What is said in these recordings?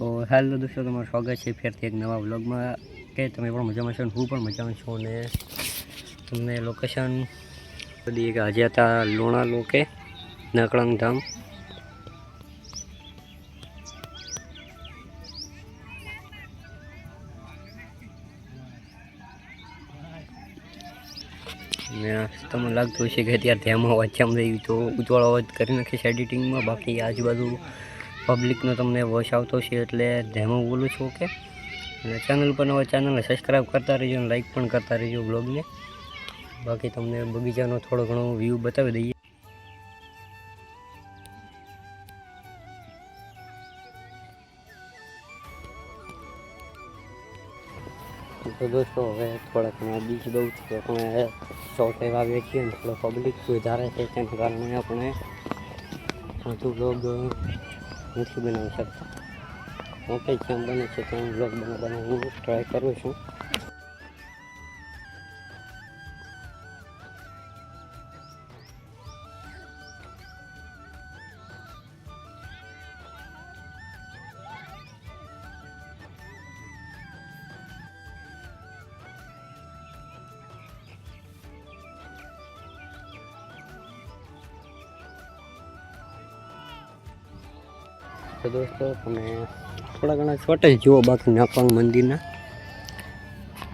તો હેલો દોસ્તો, તમારું સ્વાગત છે ફેરથી એક નવા વ્લોગમાં. કે તમે પણ મજામાં છો હું પણ મજામાં છું અને તમને લોકેશન બધી કે આજે હતા લોણા લોકે, નકળંગ ધામ. ને તમને લાગતું હશે કે અત્યારે ધ્યાનમાં કેમ રહ્યું તો ઉજવાળ અવાજ કરી નાખીશ એડિટિંગમાં બાકી આજુબાજુ પબ્લિકનો તમને વોઇસ આવતો છે એટલે ધેમું બોલું છું ઓકે અને ચેનલ પર નવા ચેનલને સબસ્ક્રાઈબ કરતા રહેજો અને લાઈક પણ કરતા રહેજો બ્લોગને બાકી તમને બગીચાનો થોડો ઘણો વ્યૂ બતાવી દઈએ. તો દોસ્તો, હવે થોડા ઘણા બીજ બહુ છે આપણે ચોથે વાગે છીએ અને થોડો પબ્લિક વધારે છે તેના કારણે આપણે વધુ બ્લોગ નથી બનાવી શકતા હું કંઈક કેમ બને છે તેમ બ્લોગ બનાવવાનો ટ્રાય કરું છું. તો દોસ્તો, તમે થોડા ઘણા શોર્ટ જુઓ બાકી નાપાંગ મંદિરના.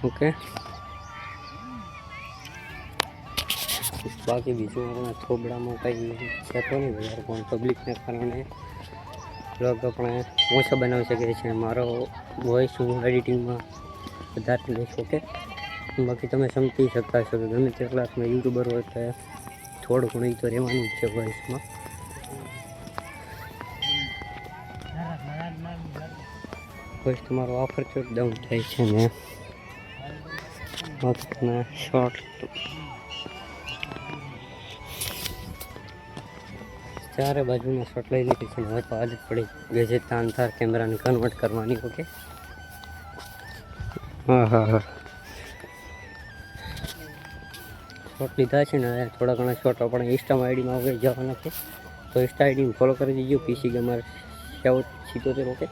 ઓકે બાકી બીજું આપણે થોબડામાં કંઈ થતો નહીં વધારે, પણ પબ્લિકને કારણે બ્લોગ આપણે ઓછા બનાવી શકીએ છીએ. મારો વોઇસ હું એડિટિંગમાં વધારે લઈશ ઓકે બાકી તમે સમજી શકતા છો કે ગમે તેટલા તમે યુટ્યુબર હોય તો થોડું ઘણું તો રહેવાનું જ છે વોઇસમાં વોઇસ તમારો ઓફર ચોટ ડાઉન થાય છે ને બાકીના શોર્ટ ચારે બાજુના શોટ લઈ લીધી છે. હવે તો આદત પડી. ગઈ છે તાન થાર કેમેરાને કન્વર્ટ કરવાની ઓકે હા હા હા. શોટ લીધા છે ને થોડા ઘણા શોટ આપણે ઇન્સ્ટા આઈડીમાં હવે જવાના છે. તો ઇન્સ્ટા આઈડી ફોલો કરી દીજો. પીસી ગમર સાઉથ સિત્તોતેર ઓકે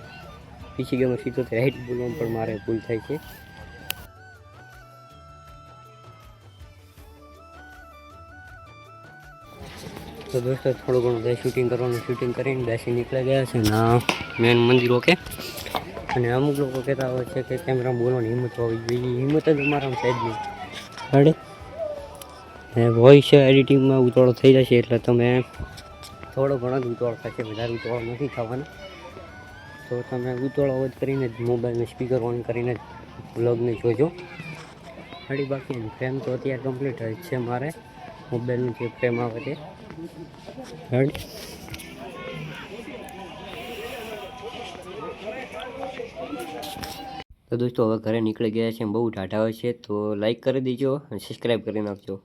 પીસી ગેમર સિત્તોતેર રાઈટ બોલવામાં પણ મારે ભૂલ થાય છે. તો દોસ્તો, થોડું ઘણું બે શૂટિંગ કરવાનું શૂટિંગ કરીને બેસી નીકળી ગયા છે ના મેન મંદિર ઓકે અને અમુક લોકો કહેતા હોય છે કે કેમેરા બોલવાની હિંમત હોવી જોઈએ. હિંમત જ અમારામાં છે જ ને વોઇસ એડિટિંગમાં ઉતાળો થઈ જશે એટલે તમે થોડો ઘણો જ ઉતાળો થશે. વધારે ઉતાળો નથી થવાનો. તો તમે ઉતોળો અવાજ કરીને જ મોબાઈલને સ્પીકર ઓન કરીને જ બ્લોગને જોજો. રેડી બાકી ફ્રેમ તો અત્યારે કમ્પ્લીટ જ છે મારે. મોબાઈલનું જે ફ્રેમ આવે છે. તો દોસ્તો હવે ઘરે નીકળી ગયા છે બહુ ટાઢા હોય છે, તો લાઈક કરી દેજો અને સબસ્ક્રાઈબ કરી નાખજો.